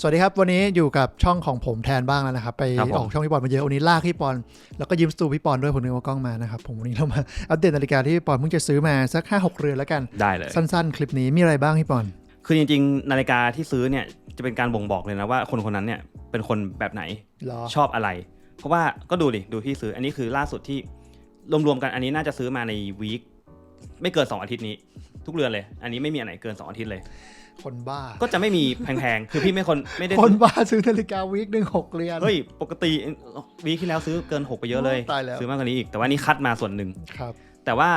สวัสดีครับ วันนี้อยู่กับช่องของผมแทนบ้างแล้วนะครับ ไปครับผมออกช่องพี่ปอนมาเยอะวันนี้ลากพี่ปอน แล้วก็ยืมสตูพี่ปอนด้วยผมนึกว่ากล้องมานะครับ ผมวันนี้เรามาอัปเดตนาฬิกาที่พี่ปอนเพิ่งจะซื้อมาสัก5 6เรือนแล้วกันได้เลยสั้นๆ คลิปนี้มีอะไรบ้างพี่ปอน คือจริงๆ นาฬิกาที่ซื้อเนี่ยจะเป็นการบ่งบอกเลยนะว่าคนคนนั้นเนี่ยเป็นคนแบบไหนเหรอชอบอะไร เพราะว่าก็ดูดิดูที่ซื้ออันนี้คือล่าสุดที่รวมๆกันอันนี้น่าจะซื้อมาในวีคไม่เกิน2อาทิตย์นี้ ทุกเรือนเลย อันนี้ไม่มีอันไหนเกิน 2 อาทิตย์เลย คนบ้า ก็จะไม่มีแพงๆ คือพี่ไม่คนไม่ได้คนบ้าซื้อนาฬิกาวีคหนึ่งหกเรือน เฮ้ย ปกติวีคที่แล้วซื้อเกิน6ไปเยอะเลย ตายแล้ว ซื้อมากกว่านี้อีก แต่ว่านี่คัดมาส่วนหนึ่งครับ แต่ว่า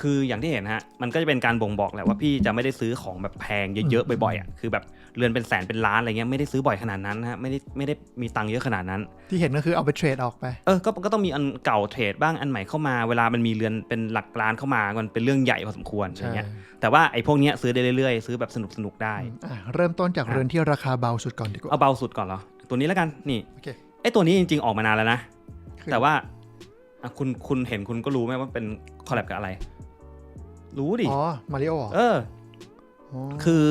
คืออย่างที่เห็นฮะ มันก็จะเป็นการบ่งบอกแหละว่าพี่จะไม่ได้ซื้อของแบบแพงเยอะๆบ่อยๆอะ คือแบบ เรือนเป็นแสนเป็นล้านอะไรเงี้ยไม่ได้ซื้อบ่อยขนาดนั้นฮะไม่ได้ไม่ได้มีตังค์เยอะขนาดนั้น ที่เห็นก็คือเอาไปเทรดออกไปเออก็ก็ต้องมีอันเก่าเทรดบ้างอันใหม่เข้ามาเวลามันมีเรือนเป็นหลักล้านเข้ามามันเป็นเรื่องใหญ่พอสมควรอะไรใช่เงี้ยแต่ว่าไอ้พวกเนี้ยซื้อได้เรื่อยๆ ซื้อแบบสนุกสนุกๆได้อะเริ่มต้นจากเรือนที่ราคาเบาสุดก่อนดีกว่าเอาเบาสุดก่อนเหรอตัวนี้แล้วกันนี่โอเคไอ้ตัวนี้จริง ๆออกมานานแล้วนะคือแต่ว่าอะคุณคุณเห็นคุณก็รู้ไหมว่าเป็นคอลแลบกับอะไร รู้ดิอ๋อมาริโอเหรอเอออ๋อคือ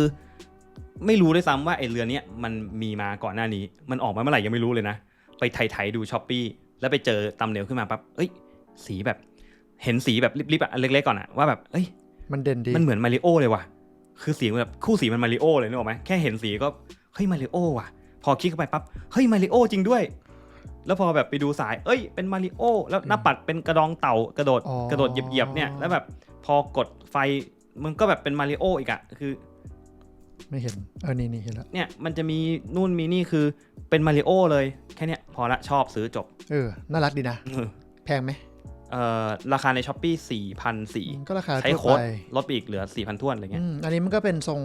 ไม่รู้ด้วยซ้ำว่าไอ้เรือเนี้ยมันมีมาก่อนหน้านี้ มันออกมาเมื่อไหร่ยังไม่รู้เลยนะ ไปไถ่ๆดูช้อปปีแล้วไปเจอตำเนลขึ้นมาปั๊บ เอ้ย สีแบบ เห็นสีแบบริบๆอะอันเล็กๆก่อนอะว่าแบบ เอ้ย มันเด่นดี มันเหมือนมาริโอเลยว่ะ คือสีมันแบบคู่สีมันมาริโอเลยนึกออกไหมแค่เห็นสีก็ เฮ้ยมาริโอว่ะ พอคลิกเข้าไปปั๊บ เฮ้ยมาริโอจริงด้วย แล้วพอแบบไปดูสาย เอ้ย เป็นมาริโอ แล้วหน้าปัดเป็นกระดองเต่ากระโดดอ๋อกระโดดเหยียบๆเนี่ย แล้วแบบพอกดไฟมันก็แบบเป็นมาริโออีกอะคือ ไม่เห็น เออ นี่นี่เห็นแล้ว เนี่ย มันจะมีนู่นมีนี่คือเป็นมาริโอเลย แค่เนี้ยพอละชอบซื้อจบ เออ น่ารักดีนะเออแพงไหมเอ่อราคาในช้อปปี้สี่พันสี่ก็ราคาใช้ทั่วโค้ดไปลดไปอีกเหลือสี่พันทวนอะไรเงี้ยอืมอันนี้มันก็เป็นทรง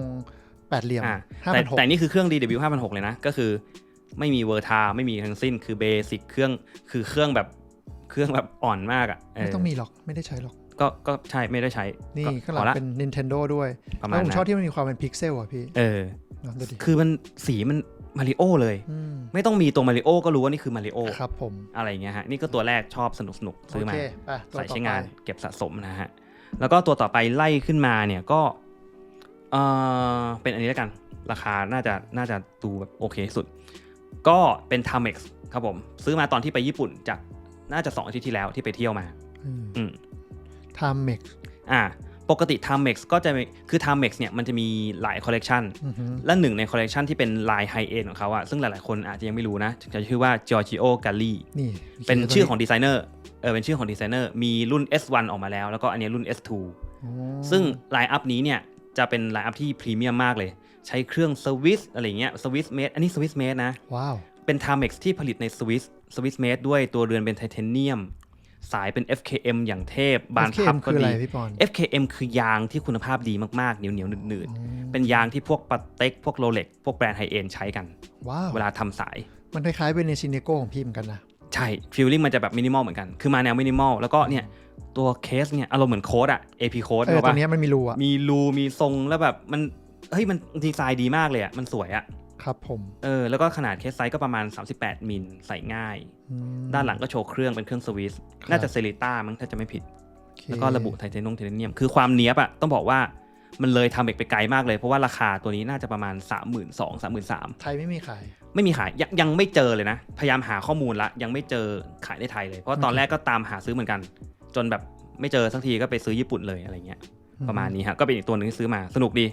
แปดเหลี่ยมอ่าห้าแต่พันหกแต่นี่คือเครื่อง DW 5006เลยนะ ก็คือไม่มีเวอร์ทาไม่มีทั้งสิ้นคือเบสิกเครื่องคือเครื่องแบบเครื่องแบบอ่อนมากอะเไม่ต้องมีหรอกไม่ได้ใช้หรอก ก็ก็ใช่ไม่ได้ใช้ นี่ก็ข้างหพลัองละเป็น Nintendo ด้วยประมาแล้ณวผมนั้ชอบนที่มันมีความเป็นพิกเซลอะพี่ เออเนอะดูดิคือมันสีมันมาริโอเลยมไม่ต้องมีตัวมาริโอก็รู้ว่านี่คือมาริโอครับผมอะไรอย่างเงี้ยฮะ นี่ก็ตัวแรกชอบสนุกสนุกๆซื้อโอมาเคไปตัวใส่ต่อใช้ไปงานเก็บสะสมนะฮะ แล้วก็ตัวต่อไปไล่ขึ้นมาเนี่ยก็เออเป็นอันนี้แล้วกัน ราคาน่าจะน่าจะดูแบบโอเคสุด ก็เป็น Timex ครับผม ซื้อมาตอนที่ไปญี่ปุ่นจากน่าจะ2อาทิตย์ที่แล้วที่ไปเที่ยวมา อืม ทามเม็กอ่าปกติ Timex ก็จะมีคือ Timex เนี่ยมันจะมีหลายคอลเลกชันและหนึ่งในคอลเลกชันที่เป็นลายไฮเอ็นของเขาอะซึ่งหลายๆคนอาจจะยังไม่รู้นะจะชื่อว่า Giorgio Galli นี่เป็นชื่อของดีไซเนอร์เออเป็นชื่อของดีไซเนอร์มีรุ่น S1 ออกมาแล้ว แล้วก็อันนี้รุ่น S2 อ๋อซึ่งไลน์อัพนี้เนี่ยจะเป็นไลน์อัพที่พรีเมียมมากเลย ใช้เครื่องสวิสอะไรเงี้ยสวิสเมดอันนี้สวิสเมดนะว้าวเป็น Timex ที่ผลิตในสวิสสวิสเมดด้วยตัวเรือนเป็นไทเทเนียม สายเป็น FKM อย่างเทพ บานพับ FKM ก็คืออะไรดีพี่ปอน FKM คือยางที่คุณภาพดีมากๆ เหนียวเหนียวๆหนืดๆ เป็นยางที่พวกปัตเต็กพวกโรเล็กพวกแบรนด์ไฮเอ็นใช้กันว้าวเวลาทำสาย มันคล้ายๆเป็นในซินเนโก้ของพี่เหมือนกันนะ ใช่ฟีลลิ่งมันจะแบบมินิมอลเหมือนกัน คือมาแนวมินิมอลแล้วก็เนี่ยตัวเคสเนี่ยอารมณ์เหมือนโค้ดอะ AP โค้ดเออรู้ตัวปะเนี้ยมันมีรูอะมีรูมีทรงแล้วแบบมันเฮ้ยมันดีไซน์ดีมากเลยอะมันสวยอะครับผมเออแล้วก็ขนาดเคสไซส์ก็ประมาณ 38 มิลใส่ง่ายอืม ด้านหลังก็โชว์เครื่องเป็นเครื่องสวิสครับน่าจะเซริต้ามั้งถ้าจะไม่ผิดโอเคแล้วก็ระบุไทเทนงไทเทเนียม คือความเนี้ยบอะต้องบอกว่ามันเลยทำเอกไปไกลมากเลย เพราะว่าราคาตัวนี้น่าจะประมาณ 3 2 0 0 0 3 3 0 0 0ไทยไม่มีขาย ไม่มีขายยังยังไม่เจอเลยนะ พยายามหาข้อมูลละ ยังไม่เจอขายในไทยเลย เพราะตอนแรกก็ตามหาซื้อเหมือนกัน จนแบบไม่เจอสักทีก็ไปซื้อญี่ปุ่นเลยอะไรเงี้ย ประมาณนี้ฮะ ก็เป็นอีกตัวหนึงที่ซื้อมาสนุกดี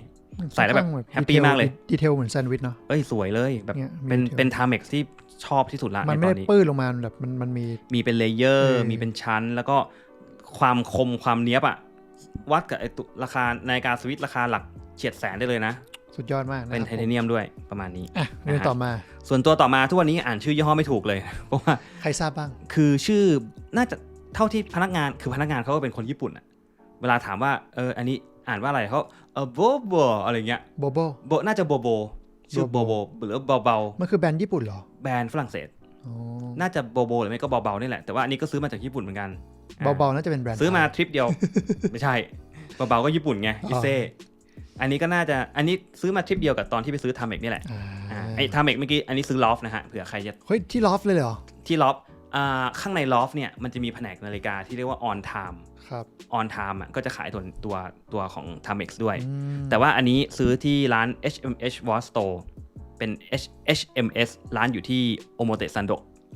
ใส่แล้วแบบค่อนข้งแฮปปี้มากเลย ดีเทลเหมือนแซนด์วิชเนาะเอ้ยสวยเลยแบบเนี่ยมีเป็น detail เป็นทาเม็กที่ ชอบที่สุดละมันในไม่ตอได้นนี้ปื้นลงมาแบบมันมันมีมีเป็นเลเยอร์เออมีเป็นชั้น แล้วก็ความคมความเนี้ยบอะวัดกับไอตัวราคานาฬิกาสวิตราคาหลักเฉียดแสนได้เลยนะ สุดยอดมากนะเป็นคไทรับเทเนียมด้วยประมาณนี้อะเรื่องต่อมา ส่วนตัวต่อมาทุกวันนี้อ่านชื่อยี่ห้อไม่ถูกเลยเพราะว่าใครทราบบ้าง คือชื่อน่าจะเท่าที่พนักงานคือพนักงานเขาก็เป็นคนญี่ปุ่นอะเวลาถามว่าเอออันนี้อ่านว่าอะไรเขาเออโบโบอะไรเงี้ยโบโบโบน่าจะโบโบ ชื่อโบโบโบโบหรือเบามันคือแบรนด์ญี่ปุ่นเหรอๆแบรนด์ฝรั่งเศสอ๋อน่าจะโบโบหรือไม่ก็เบาๆนี่แหละ แต่ว่าอันนี้ก็ซื้อมาจากญี่ปุ่นเหมือนกันอ่เบาๆน่าจะเป็นแบรนด์ซื้อมาไทยทริปเดียว ไม่ใช่ เบาๆก็ญี่ปุ่นไงอ๋ออิเซ่อันนี้ก็น่าจะอันนี้ซื้อมาทริปเดียวกับตอนที่ไปซื้อทาเมกนี่แหละอ่าอ่าไอ้ทาเมกเมื่อกี้อันนี้ซื้อลอฟนะฮะเผื่อใครจะเฮ้ยที่ลอฟเลยเหรอที่ลอฟอ่า ข้างในลอฟเนี่ยมันจะมีแผนกนาฬิกาที่เรียกว่า on time ครับ on time อะก็จะขายตัวตัวตัวของ Timex ด้วยอืมแต่ว่าอันนี้ซื้อที่ร้าน HMH Watch Store เเป็น H HMS ร้านอยู่ที่โอโมเตซันโด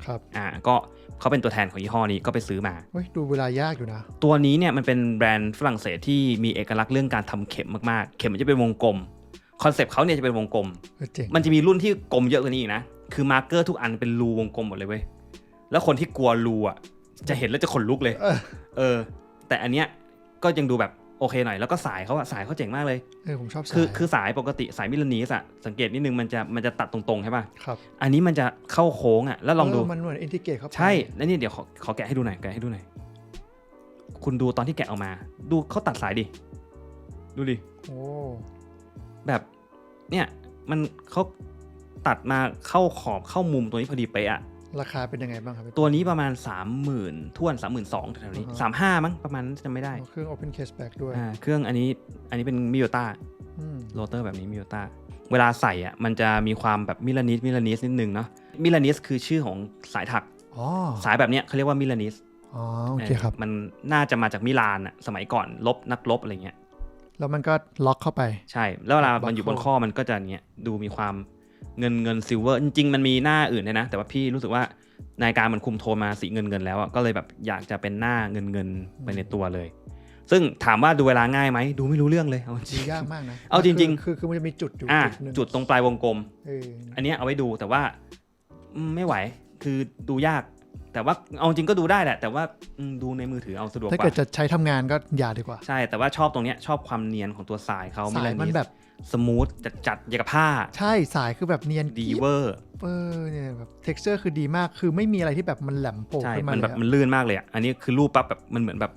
ครับอ่าก็เขาเป็นตัวแทนของยี่ห้อนี้ก็ไปซื้อมาเฮ้ยดูเวลายากอยู่นะ ตัวนี้เนี่ยมันเป็นแบรนด์ฝรั่งเศสที่มีเอกลักษณ์เรื่องการทำเข็มมากๆ เข็มมันจะเป็นวงกลมคอนเซปต์เขาเนี่ยจะเป็นวงกลมเออเจ๋งมันจะมีรุ่นที่กลมเยอะกว่านี้อีกนะ คือมาร์กเกอร์ทุกอันเป็นรูวงกลมหมดเลยเว้ย แล้วคนที่กลัวรูอะจะเห็นแล้วจะขนลุกเลยเออเออ แต่อันเนี้ยก็ยังดูแบบโอเคหน่อยแล้วก็สายเขาอะสายเขาเจ๋งมากเลยเออผมชอบสาย คือคือสายปกติสายมิลลานีสอะสังเกตนิดนึงมันจะมันจะตัดตรงๆใช่ป่ะ ครับอันนี้มันจะเข้าโค้งอะแล้วลองดู เมันเหมือนอินทิเกตเข้าไปใช่แล้วนี่เดี๋ยวขอขอแกะให้ดูหน่อยแกะให้ดูหน่อย คุณดูตอนที่แกะออกมา ดูเขาตัดสายดิ ดูดิ โอ้แบบเนี่ยมันเขาตัดมาเข้าขอบเข้ามุมตัวนี้พอดีเป๊ะอะ ราคาเป็นยังไงบ้างครับตัวนี้ประมาณ 3 0,000ท่วน 3 2 0 0 0แถวๆนี้อ่าฮะสามห้ามั้งประมาณนั้นจำไม่ได้ เครื่อง Open Case Back ด้วยอ่าเครื่องอันนี้อันนี้เป็นมิโยต้าอืมโรเตอร์แบบนี้มิโยต้าเวลาใส่อะมันจะมีความแบบมิลานิสมิลานิสนิดนึงเนาะมิลานิสคือชื่อของสายถักอ๋อสายแบบเนี้ยเขาเรียกว่ามิลานิสอ๋อโอเคครับมันน่าจะมาจากมิลานอะสมัยก่อนลบนักลบอะไรเงี้ยแล้วมันก็ล็อกเข้าไป ใช่ แล้วเวลาแบบมันอยู่บน buckle ข้อมันก็จะเนี้ยดูมีความ เงินเงินซิลเวอร์จริงๆมันมีหน้าอื่นด้วยนะ แต่ว่าพี่รู้สึกว่านาฬิการมันคุมโทนมาสีเงินเงินแล้วอะก็เลยแบบอยากจะเป็นหน้าเงินเงินไปในตัวเลย ซึ่งถามว่าดูเวลาง่ายไหมดูไม่รู้เรื่องเลยเอาจดูริงยากมากนะเอาจริง ๆ คือคือคือมันจะมีจุดอยู่อะหนึ่งจุดตรงปลายวงกลมเอออันเนี้ยเอาไว้ดูแต่ว่าอืมไม่ไหวคือดูยาก แต่ว่าเอาจริงก็ดูได้แหละ แต่ว่าอืมดูในมือถือเอาสะดวกถ้ากว่าเกิดจะใช้ทำงานก็อย่าดีกว่า ใช่แต่ว่าชอบตรงเนี้ยชอบความเนียนของตัวสายเขาสายมันแบบสมูทจัดจัดๆอย่างกับผ้า ใช่สายคือแบบเนียนดีกิ๊บเวอร์เออเนี่ยแบบ texture คือดีมากคือไม่มีอะไรที่แบบมันแหลมโผล่ใช่ขึ้นมามันเลแบบยอะมันลื่นมากเลยอะอันนี้คือรูปปั๊บแบบมันเหมือนแบบ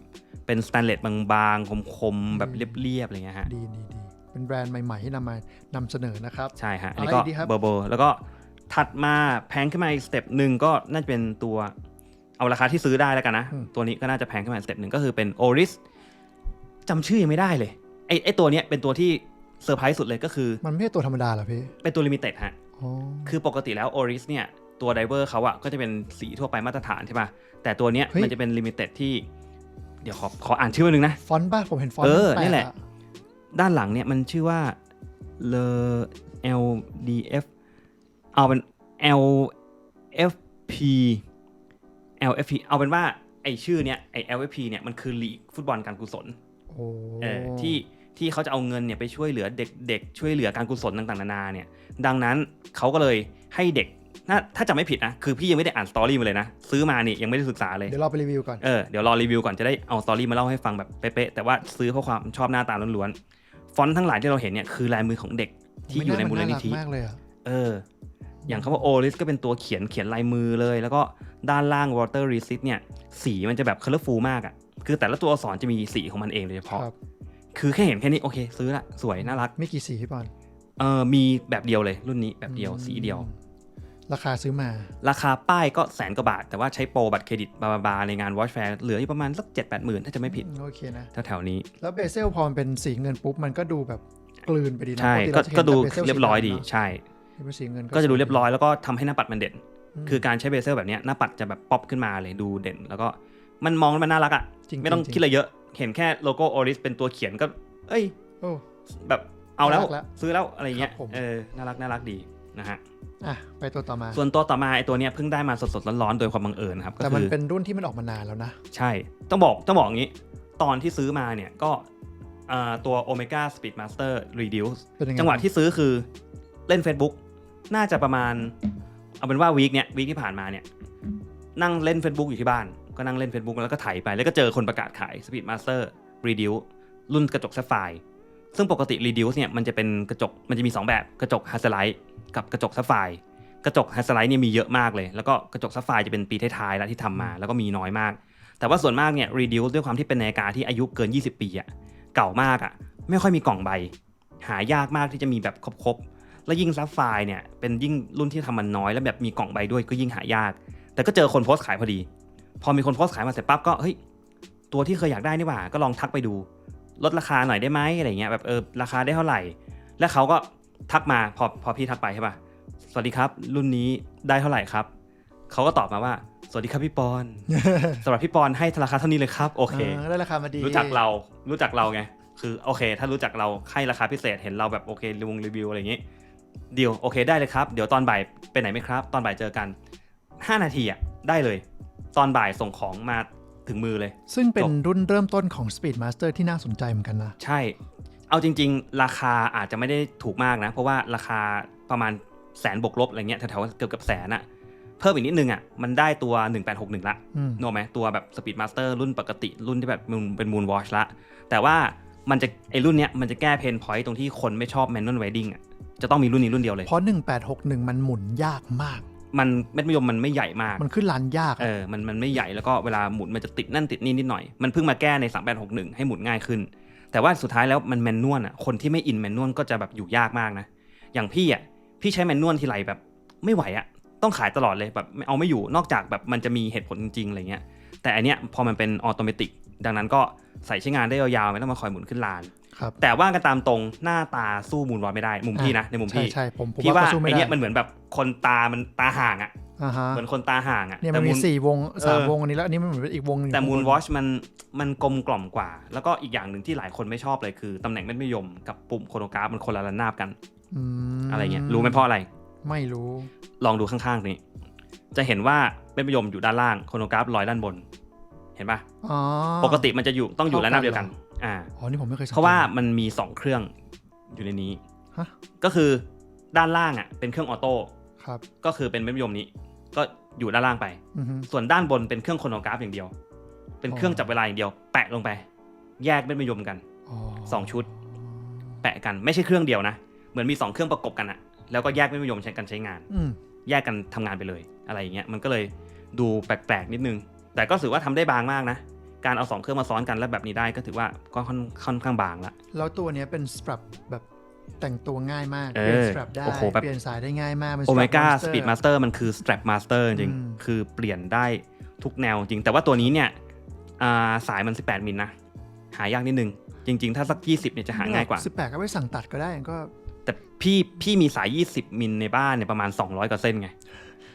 เป็นสแตนเลสบางๆคมๆแบบอืมเรียบๆอะไรเงี้ยฮะดีดีดีเป็นแบรนด์ใหม่ๆที่นำมานำเสนอนะครับใช่ฮะอันนี้อะไรก็อีกดีครับเบอร์เบอร์แล้วก็ถัดมาแพงขึ้นมาอีกสเต็ปหนึ่งก็น่าจะเป็นตัว เอาราคาที่ซื้อได้แล้วกันนะ ตัวนี้ก็น่าจะแพงขึ้นมาอีกสเต็ปหนึ่งก็คือเป็น Oris จำชื่อยังไม่ได้เลย ไอไอตัวเนี้ยเป็นตัวที่เซอร์ไพรส์สุดเลยก็คือ มันไม่ใช่ตัวธรรมดาเหรอพี่ เป็นตัวลิมิเต็ดฮะอ๋อคือปกติแล้ว Oris เนี่ย ตัวไดเวอร์เขาอะก็จะเป็นสีทั่วไปมาตรฐานใช่ป่ะ แต่ตัวเนี้ยมันจะเป็นลิมิเต็ดที่ เดี๋ยวขอขออ่านชื่อหนึ่งนะ ฟอนต์ป่ะ ผมเห็นฟอนต์เออมันี่แหละปกอด้านหลังเนี่ยมันชื่อว่า Le LDF เอาเป็น LFP LFP เอาเป็นว่าไอชื่อเนี้ยไอ LFP เนี่ยมันคือลีกฟุตบอลการกุศลโอ้เออที่ที่เขาจะเอาเงินเนี่ยไปช่วยเหลือเด็กๆช่วยเหลือการกุศลต่างๆนานาเนี่ย ดังนั้นเขาก็เลยให้เด็กถ้าถ้าจำไม่ผิดนะ คือพี่ยังไม่ได้อ่านสตอรี่มาเลยนะ ซื้อมานี่ยังไม่ได้ศึกษาเลย เดี๋ยวเราไปรีวิวก่อน เออ เดี๋ยวรอรีวิวก่อนจะได้เอาสตอรี่มาเล่าให้ฟังแบบเป๊ะๆ แต่ว่าซื้อเพราะความชอบหน้าตาล้วนๆ ฟอนต์ทั้งหลายที่เราเห็นเนี่ยคือลายมือของเด็กที่อยู่ในมูลนิธิมากเลยอะเออ อย่างคำว่าโอริสก็เป็นตัวเขียนเขียนลายมือเลย แล้วก็ด้านล่าง water resist เนี่ย สีมันจะแบบ colorful มากอะ่ะ คือแต่ละตัวอักษรจะมีสีของมันเองโดยเฉพาะครับคือแค่เห็นแค่นี้โอเคซื้อละสวยน่ารัก ไม่กี่สีพี่บอลเออมีแบบเดียวเลยรุ่นนี้แบบเดียวอืมสีเดียว ราคาซื้อมา ราคาป้ายก็แสนกว่าบาท แต่ว่าใช้โปรบัตรเครดิตบาบาๆในงาน Watch Fair เหลืออยู่ประมาณสัก7 8หมื่นถ้าจะไม่ผิดอืโอเคนะแถวๆนี้ แล้วเบเซลพอมันเป็นสีเงินปุ๊บมันก็ดูแบบกลืนไปดีนะใช่ปติก็เราจะเห็นก็ดูแต่บซลเรียบร้อยดีสีดำเนอะใช่ เห็นเป็นสีเงินก็จะดูสวเรียบร้อยแล้วก็ทำให้หน้าปัดมันเด่นมคือการใช้เบเซลแบบเนี้ยหน้าปัดจะแบบป๊อปขึ้นมาเลยดูเด่น แล้วก็มันมองแล้วมันน่ารักอะจริงๆไม่ต้องจริงๆคิดอะไรเยอะ เห็นแค่โลโก้โอริสเป็นตัวเขียนก็ เอ้ยโอ้แบบเอาแล้วน่ารักแล้วซื้อแล้วอะไรเงี้ยครับผมเออน่ารักน่ารักดีนะฮะอะไปตัวต่อมา ส่วนตัวต่อมาไอตัวเนี้ยเพิ่งได้มาสดๆร้อนๆโดยความบังเอิญครับก็แต่มันคือเป็นรุ่นที่มันออกมานานแล้วนะใช่ต้องบอกต้องบอกอย่างนี้ ตอนที่ซื้อมาเนี่ยก็อ่าตัว Omega Speed Master Reduce เป็นยังไงจังหวะบ้าที่ซื้อคือเล่น Facebook น่าจะประมาณ เอาเป็นว่าวีคเนี้ยวีคที่ผ่านมาเนี่ยนั่งเล่น Facebook อยู่ที่บ้าน ก็นั่งเล่น Facebook แล้วก็ถ่ายไปแล้วก็เจอคนประกาศขาย Speed Master Reduce รุ่นกระจก Sapphire ซึ่งปกติ Reduce เนี่ยมันจะเป็นกระจกมันจะมี 2 แบบกระจก Hasselite กับกระจก Sapphire กระจก Hasselite เนี่ยมีเยอะมากเลย แล้วก็กระจก Sapphire จะเป็นปีท้ายๆแล้วที่ทำมา แล้วก็มีน้อยมาก แต่ว่าส่วนมากเนี่ย Reduce ด้วยความที่เป็นนาฬิกาที่อายุเกิน 20 ปีอะเก่ามากอะไม่ค่อยมีกล่องใบ หายากมากที่จะมีแบบครบๆ แล้วยิ่งซับไฟเนี่ยเป็นยิ่งรุ่นที่ทำมันน้อยแล้วแบบมีกล่องใบด้วยก็ยิ่งหายาก แต่ก็เจอคนโพสต์ขายพอดี พอมีคนโพสต์ขายมาเสร็จปั๊บก็เฮ้ยตัวที่เคยอยากได้นี่หว่า ก็ลองทักไปดู ลดราคาหน่อยได้ไหมอะไรเงี้ยแบบเออราคาได้เท่าไหร่ แล้วเขาก็ทักมาพอพอพี่ทักไปใช่ป่ะสวัสดีครับ รุ่นนี้ได้เท่าไหร่ครับเขาก็ตอบมาว่า สวัสดีครับพี่ปอนสำหรับพี่ปอนให้ราคาเท่านี้เลยครับโอเคเออได้ราคามาดีรู้จักเรารู้จักเราไงคือโอเค ถ้ารู้จักเราให้ราคาพิเศษเห็นเราแบบโอเครีวงรีวิวอะไรอย่างงี้ เดียวโอเคได้เลยครับ เดี๋ยวตอนบ่ายไปไหนไหมครับ ตอนบ่ายเจอกัน 5 นาทีอะได้เลย ตอนบ่ายส่งของมาถึงมือเลย ซึ่งเป็จนบรุ่นเริ่มต้นของ Speed Master ที่น่าสนใจเหมือนกันนะ ใช่ เอาจริง ๆ ราคาอาจจะไม่ได้ถูกมากนะ เพราะว่าราคาประมาณแสนบวกลบอะไรเงี้ยแถวๆเกือบกับแสนอะเพิ่มอีกนิดนึงอะมันได้ตัว 1861 ละอืมนึกออกไหมตัวแบบ Speed Master รุ่นปกติรุ่นที่แบบมันเป็น Moon Watch ละ แต่ว่า มันจะไอรุ่นเนี้ยมันจะแก้เพนพอยต์ตรงที่คนไม่ชอบ Manual Riding อะจะต้องมีรุ่นนี้รุ่นเดียวเลย เพราะ 1861 มันหมุนยากมาก มันเม็ดมะยมมันไม่ใหญ่มาก มันขึ้นลานยาก เออะอมันมันไม่ใหญ่แล้วก็เวลาหมุนมันจะติดนั่นติดนี่นิดหน่อย มันเพิ่งมาแก้ใน 3861 ให้หมุนง่ายขึ้น แต่ว่าสุดท้ายแล้วมันแมนนวลอะ คนที่ไม่อินแมนนวลก็จะแบบอยู่ยากมากนะ อย่างพี่อะ พี่ใช้แมนนวลทีไรแบบไม่ไหวอะ ต้องขายตลอดเลยแบบเอาไม่อยู่ นอกจากแบบมันจะมีเหตุผลจริงๆอะไรเงี้ย แต่อันเนี้ยพอมันเป็นออโตเมติก ดังนั้นก็ใส่ใช้งานได้ยาวๆไม่ต้องมาคอยหมุนขึ้นลานครับแต่ว่ากันตามตรงหน้าตาสู้มูลวอลไม่ได้ มุมพี่นะในมุมใช่พี่ใช่ผมผมพี่ว่าก็สู้ไม่ไอได้เนี้ยมันเหมือนแบบคนตามันตาห่างอะอ่าฮะเหมือนคนตาห่างอะเนี่ยแต่มันมีลสี่วงสามเออวงอันนี้แล้วอันนี้มันเหมือนเป็นอีกวงหนึงแต่อยู่ Moon ข้างบน Watch มันมันกลมกล่อมกว่า แล้วก็อีกอย่างหนึ่งที่หลายคนไม่ชอบเลยคือตำแหน่งเม็ดมะยมกับปุ่มโคโนกราฟมันคนละระนาบกันอืมอะไรเงี้ยรู้ไหมเพราะอะไร ไม่รู้ ลองดูข้างๆนี้ จะเห็นว่าเม็ดมะยมอยู่ด้านล่างโคโนกราฟลอยด้านบน เห็นปะอ๋อปกติมันจะอยู่ต้องอยู่เท่าระนาบเดียวกันกันเหรอ่าอ๋อนี่ผมไม่เคยสังกตเพราะว่ามันมี 2 เครื่องอยู่ในนี้ฮะก็คือด้านล่างอะเป็นเครื่องออโต้ครับก็คือเป็นเม็ดมะยมนี้ ก็อยู่ด้านล่างไปอือฮึส่วนด้านบนเป็นเครื่องโคโนกราฟอย่างเดียว เป็นเครื่องจับเวลาอย่างเดียว แปะลงไป แยกเม็ดมะยมกันอ๋อสองชุด แปะกันไม่ใช่เครื่องเดียวนะ เหมือนมี2เครื่องประกบกันอะแล้วก็แยกไม่นิยมใช้กันใช้งานอืมแยกกันทำงานไปเลยอะไรอย่างเงี้ยมันก็เลยดูแปลกๆนิดนึง แต่ก็ถือว่าทำได้บางมากนะ การเอา 2 เครื่องมาซ้อนกันแล้วแบบนี้ได้ก็ถือว่าก็ค่อนค่อนข้างบางละ แล้วตัวเนี้ยเป็นสตรัปแบบแต่งตัวง่ายมากเอเปลี่ยนนอสตรัปได้โอ้โหแบบเปลี่ยนสายได้ง่ายมากเป็นโอเม strap ก้า monster สปีดมาสเตอร์มันคือ strap master จริงอืมๆคือเปลี่ยนได้ทุกแนวจริง แต่ว่าตัวนี้เนี่ยอ่าสายมัน 18 มิลนะ หายากนิดนึง จริง ๆ ถ้าสัก 20เนี่ยจะหาง่ายกว่าสิบแปดก็ไปสั่งตัดก็ได้ก็ แต่พี่พี่มีสาย 20 มิลในบ้านเนี่ยประมาณ 200กว่าเส้นไง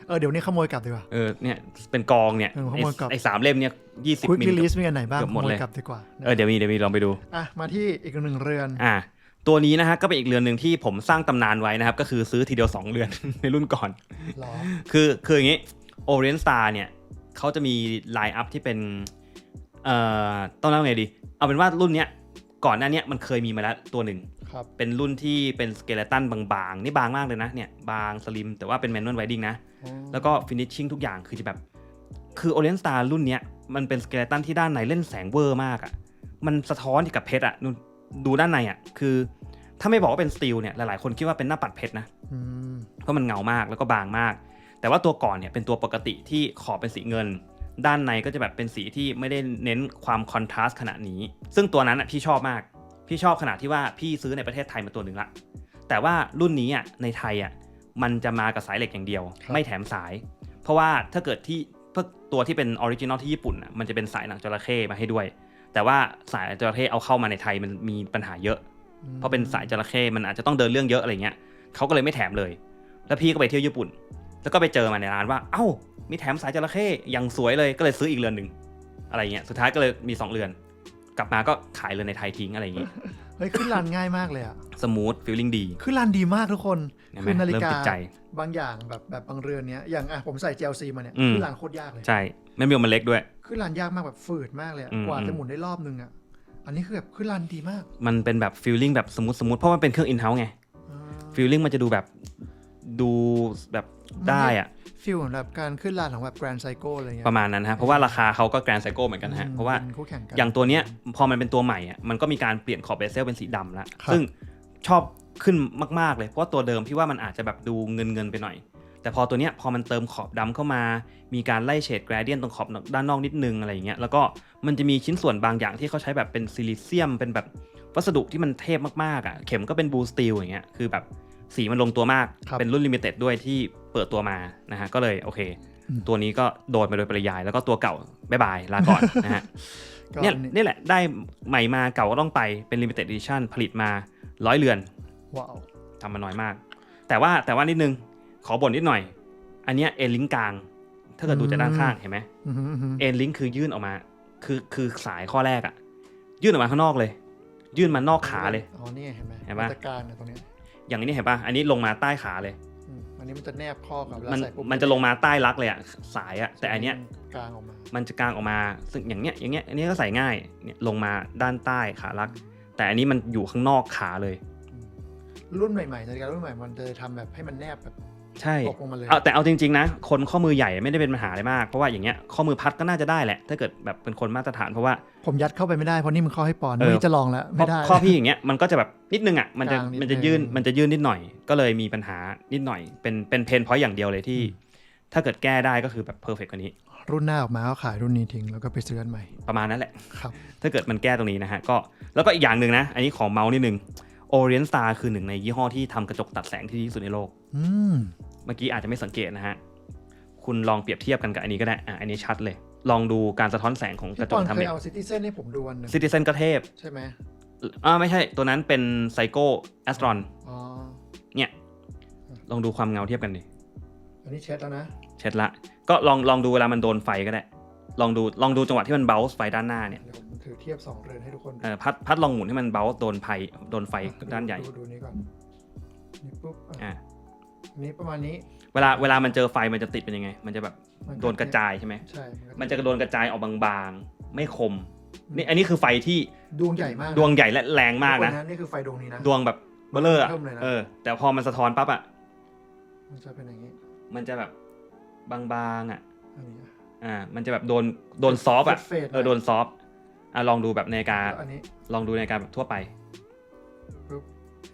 เออเดี๋ยวนี้ขโมยกลับดีกว่า เออเนี่ยเป็นกองเนี่ยเออขไอ้โมยกลับ ไอ้สามเล่มเนี่ยยี่สิบควิกมิลรีลิสมีอันไหนบ้างเกือบขหมดโมเลยยกลับดีกว่าเออเดี๋ยวมีเดี๋ยวมีลองไปดู อะมาที่อีกหนึ่งเรือน อ่า ตัวนี้นะฮะก็เป็นอีกเรือนหนึ่งที่ผมสร้างตำนานไว้นะครับ ก็คือซื้อทีเดียว 2 เรือน ในรุ่นก่อน หรอ คือคืออย่างนี้ Orient Star เนี่ยเขาจะมีไลน์อัพที่เป็น เอ่อต้องเล่าไงดี เอาเป็นว่ารุ่นเนี้ยก่อนหน้าเนี้ยมันเคยมีมาแล้วตัวหนึ่ง ครับ เป็นรุ่นที่เป็นสเกเลตันบางๆ นี่บางมากเลยนะเนี่ยบางสลิมแต่ว่าเป็นแมนนวลไวดิ้งนะ แล้วก็ฟินิชชิ่งทุกอย่างคือจะแบบ คือ Orient Star รุ่นเนี้ยมันเป็นสเกเลตันที่ด้านในเล่นแสงเวอร์มากอะ่ะ มันสะท้อนกับเพชรอะ่ะนู่นดูด้านในอะ่ะ คือ ถ้าไม่บอกว่าเป็นสตีลเนี่ยหลายๆคนคิดว่าเป็นหน้าปัดเพชรนะอืมเพราะมันเงามากแล้วก็บางมาก แต่ว่าตัวก่อนเนี่ยเป็นตัวปกติที่ขอบเป็นสีเงิน ด้านในก็จะแบบเป็นสีที่ไม่ได้เน้นความคอนทราสต์ขนาดนี้ ซึ่งตัวนั้นอะพี่ชอบมาก พี่ชอบขนาดที่ว่าพี่ซื้อในประเทศไทยมาตัวหนึ่งละแต่ว่ารุ่นนี้อะในไทยอะ มันจะมากับสายเหล็กอย่างเดียว ไม่แถมสาย เพราะว่าถ้าเกิดที่เพื่อตัวที่เป็นออริจินอลที่ญี่ปุ่นอะมันจะเป็นสายหนังจระเข้มาให้ด้วย แต่ว่าสายจระเข้เอาเข้ามาในไทยมันมีปัญหาเยอะ เพราะเป็นสายจระเข้มันอาจจะต้องเดินเรื่องเยอะอะไรเงี้ยเขาก็เลยไม่แถมเลย แล้วพี่ก็ไปเที่ยวญี่ปุ่น แล้วก็ไปเจอมาในร้านว่า เอ้า มีแถมสายจระเข้อย่างสวยเลยก็เลยซื้ออีกเรือนหนึ่งอะไรเงี้ยสุดท้ายก็เลยมี 2เรือน กลับมาก็ขายเรือนในไทยทิ้งอะไรอย่างงี้เฮ้ยขึ้นลานง่ายมากเลยอะสมูทฟีลลิ่งดี ขึ้นลานดีมากทุกคนเห็นไหม คือนาฬิเริ่มกาติดใจบางอย่างแบบแบบบางเรือนเนี้ยอย่างอะผมใส่ GLC มาเนี่ยอืมขึ้นลานโคตรยากเลย ใช่ไม่มีมันเล็กด้วยขึ้นลานยากมากแบบฝืดมากเลยอะอืมกว่าอืจะมหมุนได้รอบนึงอะอันนี้คือแบบขึ้นลานดีมาก มันเป็นแบบฟีลลิ่งแบบสมูทสมูทเพราะมันเป็นเครื่องอินเฮ้าส์ไงอ่าฟีลลิ่งมันจะดูแบบดูแบบได้อะฟีลเหมือนแบบการขึ้นลานของแบบ Grand Cycle อะไรเงี้ยประมาณนั้นฮะเพราะว่าราคาเขาก็แกรนไซโก้เหมือนกันนะฮะอืมเพราะว่าป็นคู่แข่งกันอย่างตัวเนี้ยพอมันเป็นตัวใหม่อะมันก็มีการเปลี่ยนขอบเบเซลเป็นสีดำแล้วครับซึ่งชอบ ขึ้นมากๆเลยเพราะว่าตัวเดิมพี่ว่ามันอาจจะแบบดูเงินเงินๆไปหน่อย แต่พอตัวเนี้ยพอมันเติมขอบดำเข้ามา มีการไล่เฉดแกรเดียนตรงขอบด้านนอกนิดนึงอะไรอย่างเงี้ยแล้วก็มันจะมีชิ้นส่วนบางอย่างที่เขาใช้แบบเป็นซิลิเซียม เป็นแบบวัสดุที่มันเทพมากๆอะเข็มก็เป็นบูสตีลอย่างเงี้ยคือแบบสีมันลงตัวมากครับเป็นรุ่นลิมิเต็ดด้วยที่เปิดตัวมานะฮะก็เลยโอเคอืมตัวนี้ก็โดนไปโดยปริยาย แล้วก็ตัวเก่าบ๊ายบายลาก่อนนะฮะก็เนี่ยอันนี้นี่แหละได้ใหม่มาเก่าก็ต้องไปเป็น limited edition ผลิตมาร้อยเรือน ว้าวทำมาน้อยมาก แต่ว่าแต่ว่านิดนึง ขอบ่นนิดหน่อย อันเนี้ยเอ็นลิงกลาง ถ้าเกิดดูจากด้านข้างเห็นไหมอือหืออือหือเอ็นลิงคือยื่นออกมา คือคือสายข้อแรกอะยื่นออกมาข้างนอกเลย ยื่นมานอกขาเลยอ๋อนี่เห็นไหมเห็นปะตะการเนี่ยตรงเนี้ยอย่างนี้เห็นปะอันนี้ลงมาใต้ขาเลยอืมอันนี้มันจะแนบข้อกับเวลามันใส่ปุ๊บมันจะลงมาใต้รักเลยอะสายอะแต่อันเนี้ยกลางออกมา มันจะกางออกมาซึ่งอย่างเนี้ยอย่างเงี้ยอันนี้ก็ใส่ง่ายเนี่ยลงมาด้านใต้ขารัก แต่อันนี้มันอยู่ข้างนอกขาเลยอืม รุ่นใหม่ๆนาฬิการุ่นใหม่มันจะทำแบบให้มันแนบแบบใช่ตกลงมาเลยเอาแต่เอาจริงๆนะ คนข้อมือใหญ่ไม่ได้เป็นปัญหาอะไรมาก เพราะว่าอย่างเงี้ยข้อมือพัดก็น่าจะได้แหละ ถ้าเกิดแบบเป็นคนมาตรฐานเพราะว่า ผมยัดเข้าไปไม่ได้เพราะนี่มันข้อให้ปอนด์เออไม่จะลองแล้วข้อไม่ได้ข้อพี่อย่างเงี้ยมันก็จะแบบนิดนึงอะมันจะกลางนิดมันจะยื่นนึงมันจะยื่นนิดหน่อย ก็เลยมีปัญหานิดหน่อย เป็นเป็นเพนพอยต์อย่างเดียวเลยที่ ถ้าเกิดแก้ได้ก็คือแบบเพอร์เฟกกว่านี้ รุ่นหน้าออกมาก็ขายรุ่นนี้ทิ้งแล้วก็ไปซื้ออันใหม่ประมาณนั้นแหละครับถ้าเกิดมันแก้ตรงนี้นะฮะก็แล้วก็อีกอย่างหนึ่งนะ อันนี้ของเมาส์นิดนึง Orient Star คือหนึ่งในยี่ห้อที่ทำกระจกตัดแสงที่ดีที่สุดในโลกอืมเมื่อกี้อาจจะไม่สังเกตนะฮะ คุณลองเปรียบเทียบกันกับอันนี้ก็ได้ อะ อันนี้ชัดเลย ลองดูการสะท้อนแสงของกพี่ระจปอกนทำเคเม็ยเอาซิตี้เซนให้ผมดูอันหนึ่งซิติเซนก็เทพ ใช่ไหมอ่าไม่ใช่ ตัวนั้นเป็นไซโก้แอสตรอนอ๋อเนี่ย ลองดูความเงาเทียบกันดิ อันนี้เช็ดแล้วนะ เช็ดละ ก็ลองลองดูเวลามันโดนไฟก็ได้ ลองดูลองดูจังหวะที่มันเบลส์ไฟด้านหน้าเนี่ยเดี๋ยวผม ถือเทียบสองเรือนให้ทุกคนดูเออพัดพัดลองหมุนให้มันเบลส์โดนไฟโดนไฟด้านใหญ่ดูดูนี้ก่อนนี่ปุ๊บอะอ่าอันนี้ประมาณนี้ เวลาเวลามันเจอไฟมันจะติดเป็นยังไง มันจะแบบมัโดนกระจายใช่ไหมใช่มันจะโดนกระจายออกบางๆ ไม่คมนี่อันนี้คือไฟที่ดวงใหญ่มากดวงใหญ่และแรงมากนะทุคนี่คือไฟดวงนี้นะ ดวงแบบเบลออะเริ่มเลยนะ เออ แต่พอมันสะท้อนปั๊บอะมันจะเป็นอย่างนี้มันจะแบบบางๆอะอันนี้อะ อ่า มันจะแบบโดนโดนซอฟต์อะเฟดๆเออโดนซอฟต์ อะลองดูแบบในาฬิกาแล้วอันนี้ลองดูในาฬิกาแบบทั่วไปปุ๊บ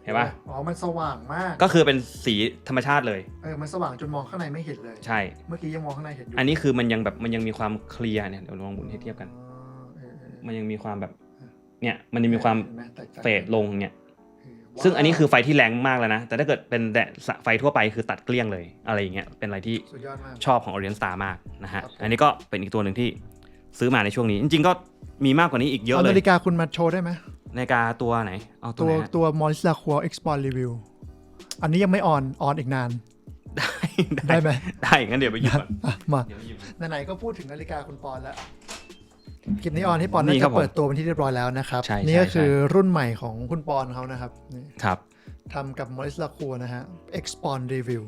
เห็นปะอ๋อ มันสว่างมาก ก็คือเป็นสีธรรมชาติเลย เออ มันสว่างจนมองข้างในไม่เห็นเลย ใช่ เมื่อกี้ยังมองข้างในเห็นอยู่อันนี้คือมันยังแบบมันยังมีความเคลียร์เนี่ยเดี๋ยวลองหมุนให้เทียบกันอ๋อเออเออมันยังมีความแบบเนี่ยมันยังมีความห็นไหแตกต่างเฟดลงเนี่ยเออว้าวซึ่งอันนี้คือไฟที่แรงมากแล้วนะ แต่ถ้าเกิดเป็นแดดไฟทั่วไปคือตัดเกลี้ยงเลยอะไรอย่างเงี้ยเป็นอะไรที่ สุดยอดมาก ชอบของ Orient Star มากนะฮะ ครับผม อันนี้ก็เป็นอีกตัวหนึ่งที่ ซื้อมาในช่วงนี้ จริงๆก็มีมากกว่านี้อีกเยอะเอาเลยนาฬิกาคุณมาโชว์ได้ไหมนาฬิกาตัวไหน เอาตัตัววไหนฮะตัวมอริสลาคัวเอ็กซ์พอร์ตรีวิวอันนี้ยังไม่ออนออนอีกนาน ได้ได้ไหมได้งั้นเดี๋ยวไปหยิบก่อนอะมาเดี๋ยวไปหยิบไหนๆก็พูดถึงนาฬิกาคุณปอนแล้วคลิปนี้ออนให้ปอนนี่น่าครัจะบผมเปิดตัวเป็นที่เรียบร้อยแล้วนะครับใช่นี่ก็ใช่คือรุ่นใหม่ของคุณปอนเขานะครับนี่ครับทำกับมอริสลาคัวนะฮะ X p o n Review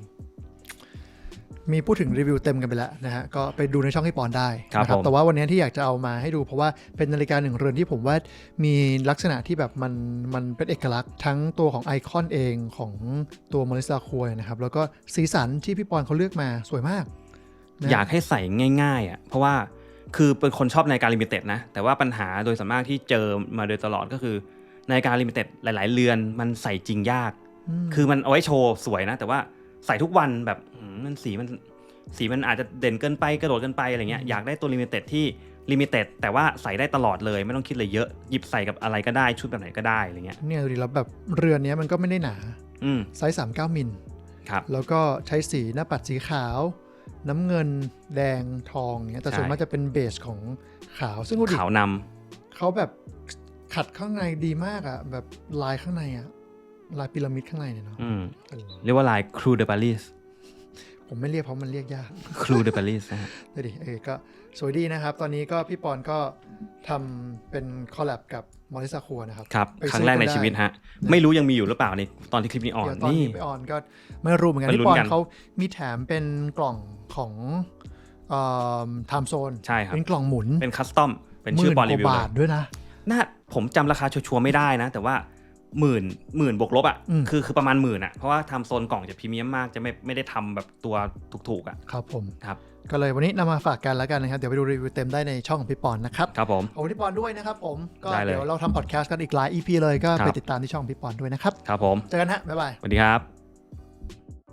มีพูดถึงรีวิวเต็มกันไปแล้วนะฮะ ก็ไปดูในช่องที่ปอนได้ครับนะผมแต่ว่าวันนี้ที่อยากจะเอามาให้ดูเพราะว่าเป็นนาฬิกาหนึ่งเรือนที่ผมว่ามีลักษณะที่แบบมันมันเป็นเอกลักษณ์ทั้งตัวของไอคอนเองของตัวมอริสลาคัวนะครับ แล้วก็สีสันที่พี่ปอนเขาเลือกมาสวยมากนะอยากให้ใส่ง่ายๆอะ เพราะว่าคือเป็นคนชอบนาฬิกาลิมิเต็ดนะ แต่ว่าปัญหาโดยส่วนมากที่เจอมาโดยตลอดก็คือนาฬิกาลิมิเต็ดหลาย ๆ เรือนมันใส่จริงยากมคือมันเอาไว้โชว์สวยนะ แต่ว่าใส่ทุกวันแบบอื มมันสีมันสีมันอาจจะเด่นเกินไปกระโดดเกินไปอะไรเงี้ยอยากได้ตัวลิมิเต็ดที่ลิมิเต็ดแต่ว่าใส่ได้ตลอดเลยไม่ต้องคิดเลยเยอะ หยิบใส่กับอะไรก็ได้ชุดแบบไหนก็ได้อะไรเงี้ยเนี่ยดูดิแล้วแบบเรือนเนี้ยมันก็ไม่ได้หนาอืมไซส์39มิลครับแล้วก็ใช้สีหน้าปัดสีขาว น้ำเงินแดงทองเนี้ยแต่ใช่ส่วนมากจะเป็นเบสของขาวซึ่งดูดิขาวนำเขาแบบขัดข้างในดีมากอะแบบลายข้างในอะลายพีระมิดข้างในเนี่ยเนาะอืมเออเรียกว่าลายครูเดปารีส ผมไม่เรียกเพราะมันเรียกยากครูเดปารีสนะฮะดูดิเออก็สวยดีนะครับ ตอนนี้ก็พี่ปอนก็ทำเป็นคอลแลบกับมอริซาคัวนะครับครับไปครั้งแรกในซื้อกันได้ชีวิตฮะ ไม่รู้ยังมีอยู่หรือเปล่าในตอนที่คลิปนี้ออนเดี๋ยวตอนนี่นี้ไปออนก็ไม่รู้เหมือนกันไปลุ้พี่นปอนกันเขามีแถมเป็นกล่องของไทม์โซนใช่ครับเป็นกล่องหมุนเป็นคัสตอมเป็นชื่อหปอมื่รีกวิวว่าเลบาทยด้วยนะน่าผมจำราคาชัวร์ๆไม่ได้นะ แต่ว่า หมื่นหมื่นบวกลบอะอืมคือคือประมาณหมื่นอะเพราะว่าทำโซนกล่องจะพรีเมียมมากจะไม่ไม่ได้ทำแบบตัวถูกๆอะครับผมครับก็เลยวันนี้นำมาฝากกันแล้วกันนะครับ เดี๋ยวไปดูรีวิวเต็มได้ในช่องของพี่ปอนนะครับครับผมขอบคุณพี่ปอนด้วยนะครับผมก็ได้เลยเดี๋ยวเราทำพอดแคสต์กันอีกหลาย EP เลยก็ครับไปติดตามที่ช่องพี่ปอนด้วยนะครับครับผมเจอกันฮะบ๊ายบายสวัสดีครับ